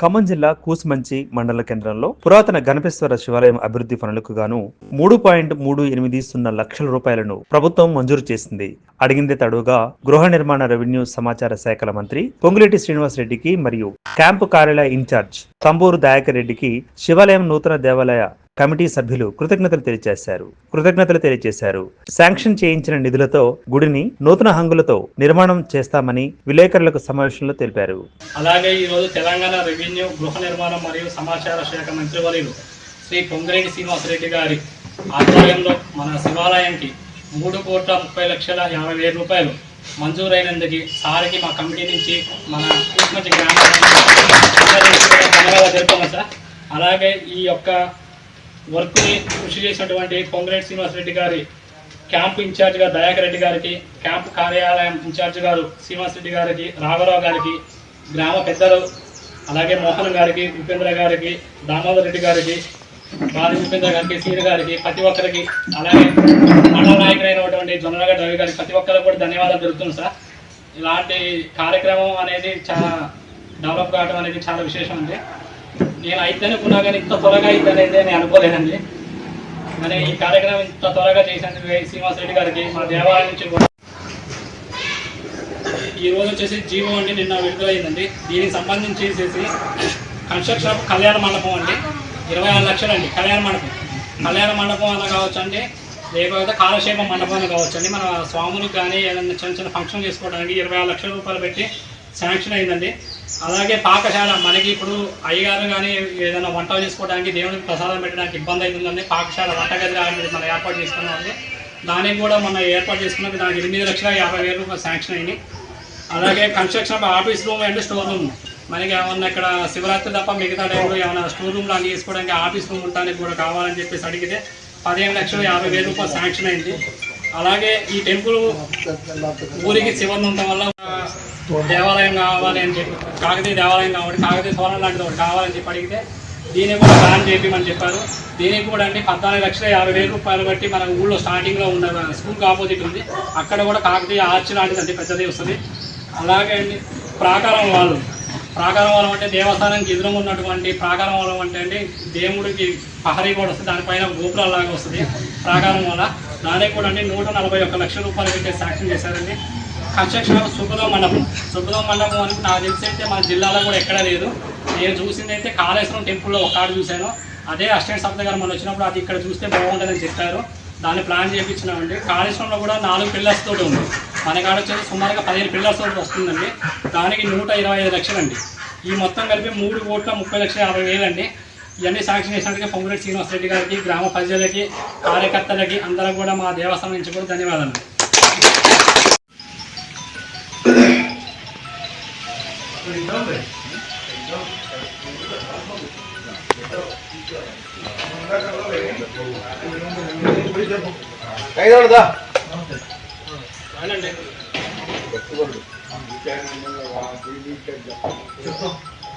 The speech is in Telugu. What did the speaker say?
ఖమ్మం జిల్లా కూసుమంచి మండల కేంద్రంలో పురాతన గణపేశ్వర శివాలయం అభివృద్ధి పనులకు గాను మూడు పాయింట్ మూడు ఎనిమిది సున్నా లక్షల రూపాయలను ప్రభుత్వం మంజూరు చేసింది. అడిగిందే తడుగా గృహ నిర్మాణ రెవెన్యూ సమాచార శాఖల మంత్రి పొంగులేటి శ్రీనివాసరెడ్డికి మరియు క్యాంపు కార్యాలయ ఇన్ఛార్జ్ తంబూరు దయాకర్ రెడ్డికి శివాలయం నూతన దేవాలయ కమిటీ సభ్యులు కృతజ్ఞతలు తెలియజేశారు. కృతజ్ఞతలు తెలియజేశారు. శాంక్షన్ చేయించిన నిధులతో గుడిని నూతన హంగులతో నిర్మాణం చేస్తామని విలేకరులకు సమావేశంలో తెలిపారు. అలాగే ఈరోజు తెలంగాణ రెవెన్యూ గృహ నిర్మాణం మరియు సమాచార శాఖ మంత్రివర్యులు శ్రీ పొంగిరెడ్డి శ్రీనివాసరెడ్డి గారి ఆధ్వర్యంలో మన శివాలయానికి మూడు కోట్ల ముప్పై లక్షల యాభై వేల రూపాయలు మంజూరైనందుకు సారికి మా కమిటీ నుంచి మన కూసుమంచి గ్రామానికి ధన్యవాదాలు సార్. అలాగే ఈ యొక్క వర్క్ని కృషి చేసినటువంటి పొంగిరెడ్డి శ్రీనివాసరెడ్డి గారి క్యాంప్ ఇన్ఛార్జ్గా దయాకర్ రెడ్డి గారికి క్యాంప్ కార్యాలయం ఇన్ఛార్జ్ గారు శ్రీనివాస్ రెడ్డి గారికి రాఘవరావు గారికి గ్రామ పెద్దలు అలాగే మోహన్ గారికి ఉపేంద్ర గారికి దామోదర్ రెడ్డి గారికి బాలి ఉపేంద్ర గారికి సీని గారికి ప్రతి ఒక్కరికి అలాగే మండల నాయకులైనటువంటి జొన్ననగర్ రవి గారికి ప్రతి ఒక్కరికి కూడా ధన్యవాదాలు జరుగుతుంది సార్. ఇలాంటి కార్యక్రమం అనేది చాలా డెవలప్ కావడం అనేది చాలా విశేషం ఉంది నేను అయితే అనుకున్నా కానీ ఇంత త్వరగా అయితేనైతే నేను అనుకోలేనండి మరి ఈ కార్యక్రమం ఇంత త్వరగా చేసినందుకు శ్రీనివాస రెడ్డి గారికి మా దేవాలయం నుంచి కూడా ఈ రోజు వచ్చేసి జీవో అండి నిన్న విడుదలైందండి. దీనికి సంబంధించి చేసేసి కన్స్ట్రక్షన్ కళ్యాణ మండపం అండి. ఇరవై ఆరు లక్షలు అండి కళ్యాణ మండపం. కళ్యాణ మండపం అన్న కావచ్చు అండి లేకపోతే కాలక్షేమ మండపం కావచ్చు అండి మన స్వాములకు కానీ ఏదైనా చిన్న చిన్న ఫంక్షన్ చేసుకోవడానికి ఇరవై ఆరు లక్షల రూపాయలు పెట్టి శాంక్షన్ అయిందండి. అలాగే పాకశాల మనకి ఇప్పుడు అయ్యగారు కానీ ఏదైనా వంట చేసుకోవడానికి దేవునికి ప్రసాదం పెట్టడానికి ఇబ్బంది అవుతుందండి. పాకశాల వంటగది మనం ఏర్పాటు చేసుకున్నామండి దానికి కూడా మనం ఏర్పాటు చేసుకున్నది దానికి ఎనిమిది లక్షల యాభై వేలు రూపాయలు శాంక్షన్ అయింది అలాగే construction office room and store room. మనకి ఏమన్నా ఇక్కడ శివరాత్రి తప్ప మిగతా టైంలో ఏమైనా స్టోర్ రూమ్ లాగా చేసుకోవడానికి ఆఫీస్ రూమ్ ఉండడానికి కూడా కావాలని చెప్పేసి అడిగితే పదిహేను లక్షల యాభై వేలు రూపాయలు శాంక్షన్ అయింది. అలాగే ఈ టెంపుల్ ఊరికి శివన్ ఉండటం వల్ల దేవాలయం కావాలి అని చెప్పి కాకతీయ దేవాలయం కావాలి కాకతీయ సోలం లాంటిది ఒకటి కావాలని చెప్పి అడిగితే దీన్ని కూడా ప్లాన్ చేయమని చెప్పారు. దీనికి కూడా అండి పద్నాలుగు లక్షల యాభై వేల రూపాయలు బట్టి మన ఊళ్ళో స్టార్టింగ్లో ఉన్న స్కూల్కి ఆపోజిట్ ఉంది. అక్కడ కూడా కాకతీయ ఆర్చ్ లాంటిది అంటే పెద్దది వస్తుంది. అలాగే అండి ప్రాకారం వాళ్ళు. ప్రాకారం వాళ్ళం అంటే దేవస్థానానికి ఎదురుగా ఉన్నటువంటి ప్రాకారం వాళ్ళం అంటే అండి దేవుడికి పహరీ కూడా వస్తుంది దానిపైన గోపురాలాగా వస్తుంది ప్రాకారం వల్ల దానికి కూడా అండి నూట నలభై ఒక్క లక్షల రూపాయలు పెట్టి శాంక్షన్ చేశారండి. కన్స్ట్రక్షన్ ఆఫ్ సుఖదో మండపం. సుఖదో మండపం అని నాకు తెలిసి అయితే మన జిల్లాలో కూడా ఎక్కడా లేదు. నేను చూసింది అయితే కాళేశ్వరం టెంపుల్లో ఒక్కడు చూశాను. అదే అసిస్టెంట్ సబ్ద గారు మనం వచ్చినప్పుడు అది ఇక్కడ చూస్తే బాగుంటుందని చెప్పారు. దాన్ని ప్లాన్ చేయించినామండి కాళేశ్వరంలో కూడా నాలుగు పిల్లర్స్ తోటి ఉంది. మన కాడ వచ్చేసి సుమారుగా పదిహేను పిల్లర్స్ తోటి వస్తుందండి. దానికి నూట ఇరవై ఐదు లక్షలండి. ఈ మొత్తం కలిపి మూడు కోట్ల ముప్పై లక్షల యాభై వేలండి. ఇవన్నీ శాంక్షన్ చేసినందుకే పొంగురెడ్డి శ్రీనివాస్ రెడ్డి గారికి గ్రామ ప్రజలకి కార్యకర్తలకి అందరూ కూడా మా దేవస్థానం నుంచి కూడా ధన్యవాదాలు.